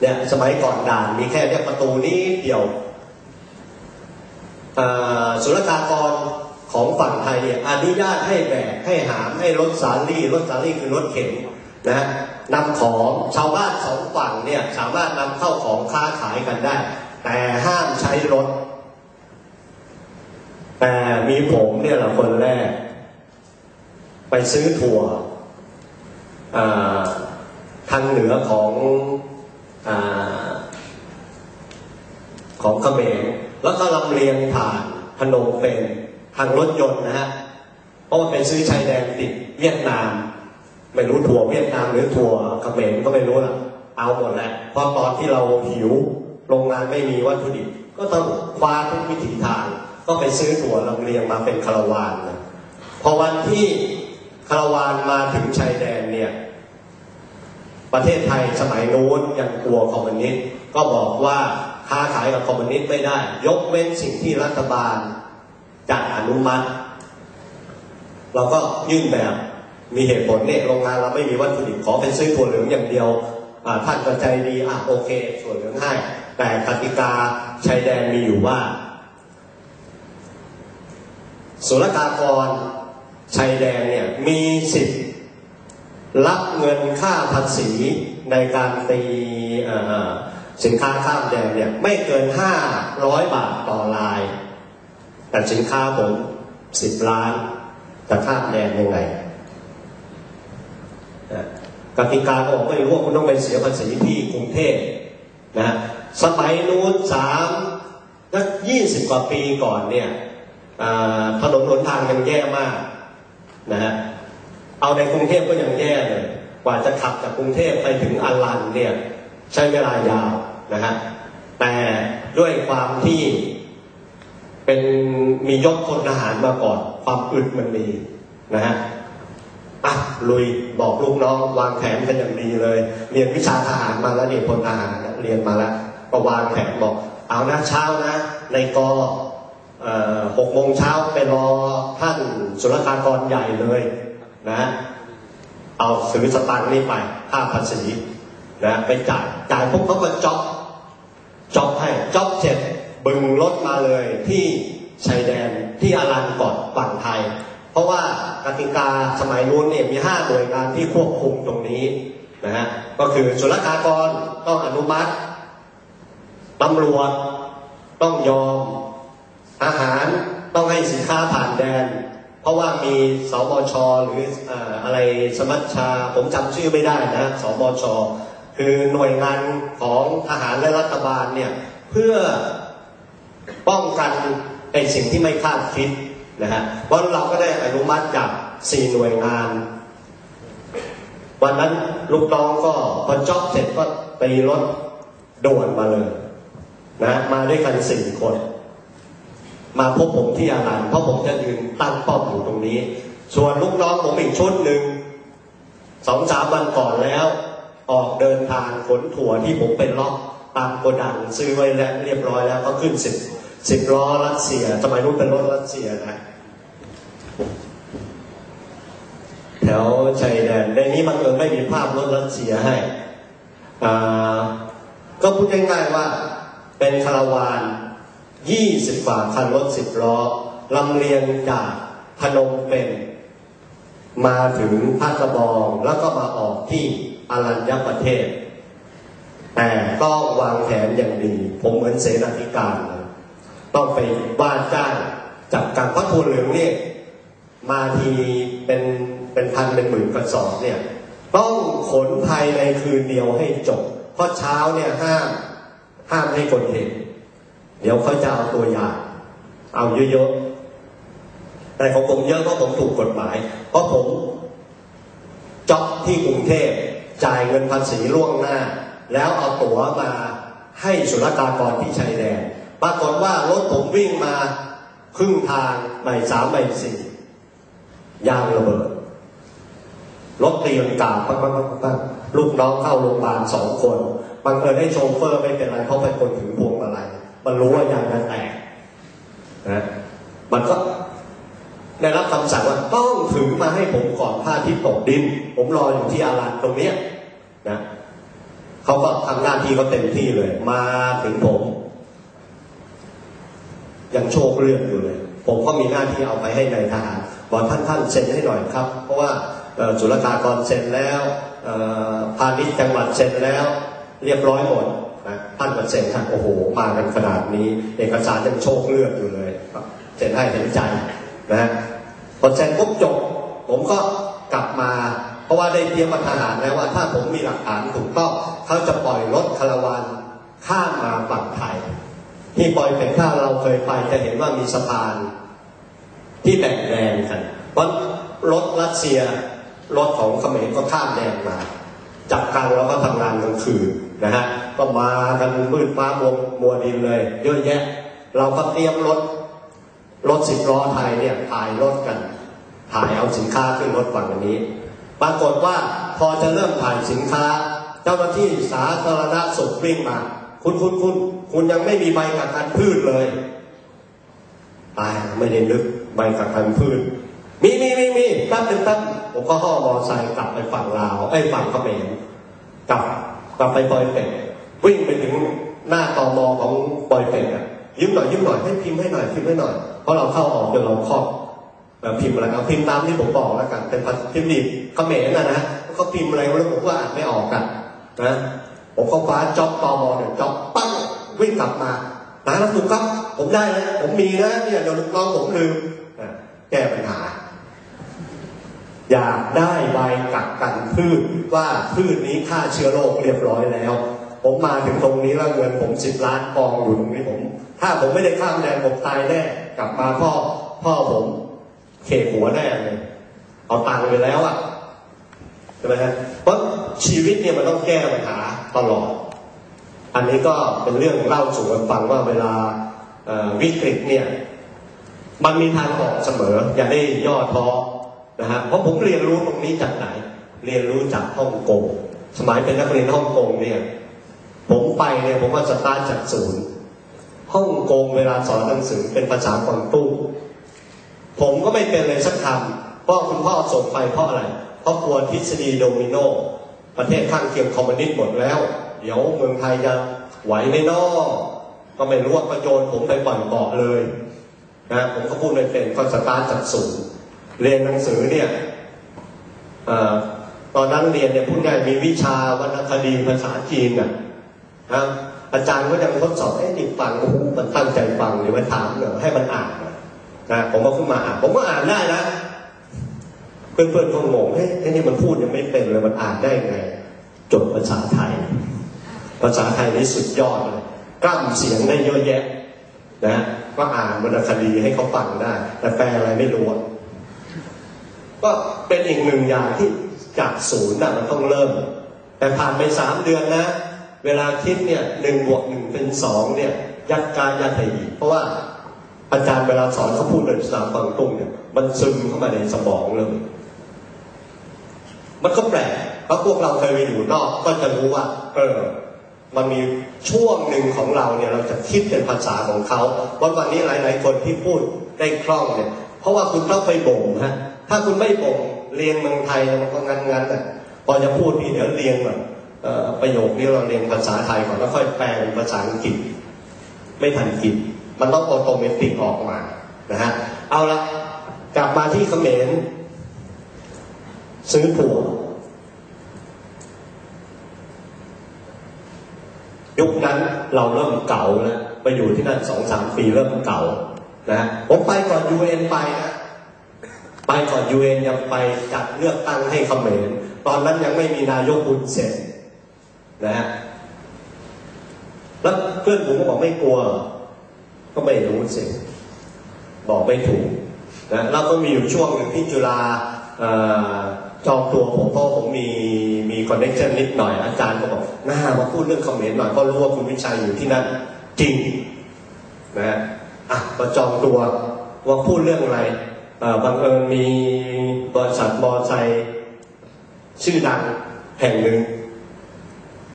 เนี่ยสมัยก่อนด่านมีแค่เนี่ยประตูนี้เดียวศุลกากรของฝั่งไทยเนี่ยอนุญาตให้แบกให้หามให้รถสาลี่รถสาลี่คือรถเข็นนะนำของชาวบ้านสองฝั่งเนี่ยสามารถนำเข้าของค้าขายกันได้ แต่ห้ามใช้รถ แต่มีผมเนี่ยแหละคนแรก ไปซื้อถั่วทางเหนือของ ของเขมรแล้วก็ลำเลียงผ่านพนมเป็นทางรถยนต์นะฮะเพราะว่าเป็นซื้อชายแดนติดเวียดนาม ไม่รู้ถั่วเวียดนามหรือถั่วเขมรก็ไม่รู้ละเอาหมดแหละเพราะตอนที่เราหิวโรงงานไม่มีวัตถุดิบก็ต้องคว้าทุกวิถีทาง ก็ไปซื้อถั่วลำเลียงมาเป็นคาราวานนะพอวันที่คาราวานมาถึงชายแดนเนี่ย ประเทศไทยสมัยโน้นยังกลัวคอมมิวนิสต์ก็บอกว่าค้าขายกับคอมมิวนิสต์ไม่ได้ ยกเว้นสิ่งที่รัฐบาลจัดอนุมัติ เราก็ยื่นแบบมีเหตุผลเนี่ยโรงงานเราไม่มีวัตถุดิบขอเป็นซื้อถั่วเหลืองอย่างเดียวท่านก็ใจดีอะโอเคถั่วเหลืองให้ แต่กติกาชายแดนมีอยู่ว่าศุลกากรชายแดนเนี่ยมีสิทธิ์ รับเงินค่าภาษีในการตีสินค้าข้ามแดนเนี่ยไม่เกินห้าร้อยบาทต่อลาย แต่สินค้าผมสิบล้านจะข้ามแดนยังไงกติกาบอกไม่รู้ว่าคุณต้องไปเสียภาษีที่กรุงเทพนะสมัยนู้นสามนักยี่สิบกว่าปีก่อนเนี่ยถนนหนทางยังแย่มากนะฮะ เอาในกรุงเทพก็ยังแย่เลยกว่าจะขับจากกรุงเทพไปถึงอารันเนี่ยใช้เวลายาวนะฮะแต่ด้วยความที่เป็นมียศพลทหารมาก่อน ความอึดมันมีนะฮะอะลุยบอกลูกน้องวางแผนกันอย่างดีเลย เรียนวิชาทหารมาแล้วเนี่ยพลทหารเรียนมาแล้วก็วางแผนบอก เอานะเช้านะ ในกอหกโมงเช้าไปรอท่านสุรกากรใหญ่เลย นะ เอาซื้อสตางค์นี่ไปค่าภาษีนะไปจ่ายจ่ายพวกเขาก็จ็อบจ็อบให้จ็อบเสร็จบึงรถมาเลยที่ชายแดนที่อารันก่อนฝั่งไทย เพราะว่ากติกาสมัยนู้นเนี่ยมีห้าหน่วยงานที่ควบคุมตรงนี้นะฮะก็คือศุลกากรต้องอนุมัติตำรวจต้องยอมอาหารต้องให้สินค้าผ่านแดน เพราะว่ามีสบชหรืออะไรสมัชชา ผมจำชื่อไม่ได้นะสบชคือหน่วยงานของทหารและรัฐบาลเนี่ยเพื่อป้องกันไอ้สิ่งที่ไม่คาดคิดนะฮะวันเราก็ได้อนุมัติจากสี่หน่วยงาน วันนั้นลูกน้องก็พอจ็อบเสร็จก็ตีรถด่วนมาเลยนะมาด้วยกันสี่คน มาพบผมที่อารันเพราะผมจะยืนตั้งป้อมอยู่ตรงนี้ ส่วนลูกน้องผมอีกชุดหนึ่งสองสามวันก่อนแล้ว ออกเดินทางขนถั่วที่ผมเป็นล็อกตามโกดังซื้อไว้แล้วเรียบร้อยแล้วก็ขึ้นสิบสิบล้อรัสเซียสมัยนู้นเป็นรถรัสเซียนะแถวชายแดนในนี้มันเอิญไม่มีภาพรถรัสเซียให้ ก็พูดง่ายๆว่าเป็นคาราวาน ยี่สิบกว่าคันรถสิบล้อลำเลียงจากพนมเป็น มาถึงพัทบองแล้วก็มาออกที่อารัญญประเทศ แต่ก็วางแผนอย่างดี ผมเหมือนเสนาธิการต้องไปว่าจ้างจับการพระทูลเหลืองเนี่ยมาทีเป็นเป็นพันเป็นหมื่นกระสอบเนี่ยต้องขนภายในคืนเดียวให้จบ เพราะเช้าเนี่ยห้ามห้ามให้คนเห็น เดี๋ยวเขาจะเอาตัวอย่างเอาเยอะๆ แต่ของผมเยอะเพราะผมถูกกฎหมาย เพราะผมจ็อบที่กรุงเทพจ่ายเงินภาษีล่วงหน้า แล้วเอาตั๋วมาให้สุลกากรที่ชายแดนปรากฏว่ารถผมวิ่งมาครึ่งทางใบสามใบสี่ยางระเบิดรถตีลังกาปังปังปังลูกน้องเข้าโรงพยาบาลสองคนบางเอิญให้โชเฟอร์ไม่เป็นไรเขาเป็นคนถือพวงมาลัย มันรู้ว่ายางนั้นแตกนะมันก็ได้รับคำสั่งว่าต้องถึงมาให้ผมก่อนผ้าที่ตกดิน ผมรออยู่ที่อารันตรงนี้นะเขาก็ทำหน้าที่เขาเต็มที่เลย มาถึงผม ยังโชคเลือกอยู่เลย ผมก็มีหน้าที่เอาไปให้ในายทหารบอกท่านท่านเซ็นให้หน่อยครับ เพราะว่าจุลกากรเซ็นแล้วพาณิชย์จังหวัดเซ็นแล้ว เรียบร้อยหมด นะท่านก็เซ็นท่านโอ้โหมากันขนาดนี้ เอกสารยังโชคเลือกอยู่เลยเซ็นให้เห็นใจนะพอเซ็นปุ๊บจบ ผมก็กลับมา เพราะว่าได้เตรียมกับทหารแล้วว่า ถ้าผมมีหลักฐานถูกต้องเขาจะปล่อยรถคาราวานข้ามมาฝั่งไทยที่ปล่อยเป็นถ้าเราเคยไปจะเห็นว่ามีสะพานที่แบ่งแดนกันเพราะรถรัสเซียรถของเขมรก็ข้ามแดนมาจับกันแล้วก็ทำงานกลางคืนนะฮะ ก็มากันมืดฟ้ามัวมัวดินเลย เยอะแยะ เราก็เตรียมรถ รถสิบล้อไทยเนี่ยถ่ายรถกัน ถ่ายเอาสินค้าขึ้นรถฝั่งนี้ ปรากฏว่าพอจะเริ่มถ่ายสินค้า เจ้าหน้าที่สาธารณสุขวิ่งมา คุณคุณคุณคุณยังไม่มีใบกักกันพืชเลยตายไม่ได้นึกใบกักกันพืชมีมีมีมีแป๊บหนึงแป๊บผมก็ห่อมอไซค์กลับไปฝั่งลาวไอ้ฝั่งเขมรกลับกลับไปปอยเป็ด วิ่งไปถึงหน้าตอมอของปอยเป็ดอะยิ้มหน่อยยิ้มหน่อยให้พิมพ์ให้หน่อยพิมพ์ให้หน่อยเพราะเราเข้าออกเดี๋ยวเราครอบแบบพิมพ์อะไรเอาพิมพ์ตามที่ผมบอกแล้วกันเป็นพิมพ์ดีเขมรนะนะเขาพิมพ์อะไรแล้วผมก็อ่านไม่ออกกันนะผมก็คว้าจ็อบตอมอเนี่ยจ็อบปั้งวิ่งกลับมาตาแล้วถูกครับ ผมได้แล้วผมมีนะเนี่ยเดี๋ยวลูกน้องผมลืมอะแก้ปัญหา อยากได้ใบกักกันพืชว่าพืชนี้ฆ่าเชื้อโรคเรียบร้อยแล้ว ผมมาถึงตรงนี้แล้วเงินผมสิบล้านกองอยู่ตรงนี้ผม ถ้าผมไม่ได้ข้ามแดนผมตายแน่กลับมาพ่อพ่อผมเขกหัวแน่เลยเอาตังค์ไปแล้วอะใช่ไหมฮะเพราะชีวิตเนี่ยมันต้องแก้ปัญหาตลอด อันนี้ก็เป็นเรื่องเล่าสู่กันฟังว่าเวลาวิกฤตเนี่ยมันมีทางออกเสมอ อย่าได้ย่อท้อนะฮะเพราะผมเรียนรู้ตรงนี้จากไหน เรียนรู้จากฮ่องกงสมัยเป็นนักเรียนฮ่องกงเนี่ย ผมไปเนี่ยผมว่าสตาร์ทจากศูนย์ฮ่องกงเวลาสอนหนังสือเป็นภาษากวางตุ้งผมก็ไม่เป็นเลยสักคำเพราะคุณพ่อส่งไปเพราะอะไร เพราะกลัวทฤษฎีโดมิโน ประเทศข้างเคียงคอมมิวนิสต์หมดแล้ว เดี๋ยวเมืองไทยจะไหวไหมนอก็ไม่รู้ว่าประโยชน์ผมไปปล่อยเกาะเลยนะผมก็พูดไม่เป็นก็สตาร์ทจากศูนย์เรียนหนังสือเนี่ยอตอนนั้นเรียนเนี่ยพูดง่ายมีวิชาวรรณคดีภาษาจีนน่ะ นะอาจารย์ก็ยังทดสอบให้ติดฟังมันตั้งใจฟังเดี๋ยวมาถามเดี๋ยให้มันอ่านนะผมก็ขึ้นมาอ่านผมก็อ่านได้นะเพื่อนๆก็งงเฮ้ยไอ้นี่มันพูดยังไม่เป็นเลยมันอ่านได้ไงจบภาษาไทย ภาษาไทยนี่สุดยอดเลยกล้ำเสียงได้เยอะแยะนะก็อ่านวรรณคดีให้เขาฟังได้ แต่แปลอะไรไม่รู้ก็เป็นอีกหนึ่งอย่างที่จากศูนย์น่ะมันต้องเริ่ม แต่ผ่านไปสามเดือนนะ เวลาคิดเนี่ยหนึ่งบวกหนึ่งเป็นสองเนี่ยยัดกายยัดไทยเพราะว่าอาจารย์เวลาสอนเขาพูดในภาษาฟังตุ้งเนี่ยมันซึมเข้ามาในสมองเลย มันก็แปลกเพราะพวกเราเคยไปอยู่นอกก็จะรู้ว่า เออ มันมีช่วงหนึ่งของเราเนี่ยเราจะคิดเป็นภาษาของเขาวันวันนี้หลาย ๆ คนที่พูดได้คล่องเนี่ย เพราะว่าคุณต้องไปบ่มฮะถ้าคุณไม่บ่มเรียนเมืองไทยมันก็งั้นๆอะพอจะพูดนี่เดี๋ยวเรียนแบบ ประโยคนี้เราเรียนภาษาไทยก่อนแล้วค่อยแปลเป็นภาษาอังกฤษ ไม่ทันกินมันต้องออโตเมติกออกมานะฮะเอาละกลับมาที่เขมรซื้อถั่วยุคนั้นเราเริ่มเก่าแล้วไปอยู่ที่นั่นสองสามปีเริ่มเก่านะผมไปก่อนยูเอ็นไปนะไปก่อนยูเอ็นยังไปจัดเลือกตั้งให้เขมรตอนนั้นยังไม่มีนายกบุญเซน นะฮะแล้วเพื่อนผมก็บอกไม่กลัว ก็ไม่รู้สิบอกไม่ถูกนะแล้วก็มีอยู่ช่วงหนึ่งที่จุฬาจองตัวผมเพราะผมมีมีคอนเนคชั่นนิดหน่อยอาจารย์ก็บอกน่ามาพูดเรื่องเขมรหน่อยเพราะรู้ว่าคุณวิชัยอยู่ที่นั่นจริงนะฮะอะก็จองตัวว่าพูดเรื่องอะไรบังเอิญมีบริษัทมอไซค์ชื่อดังแห่งหนึ่ง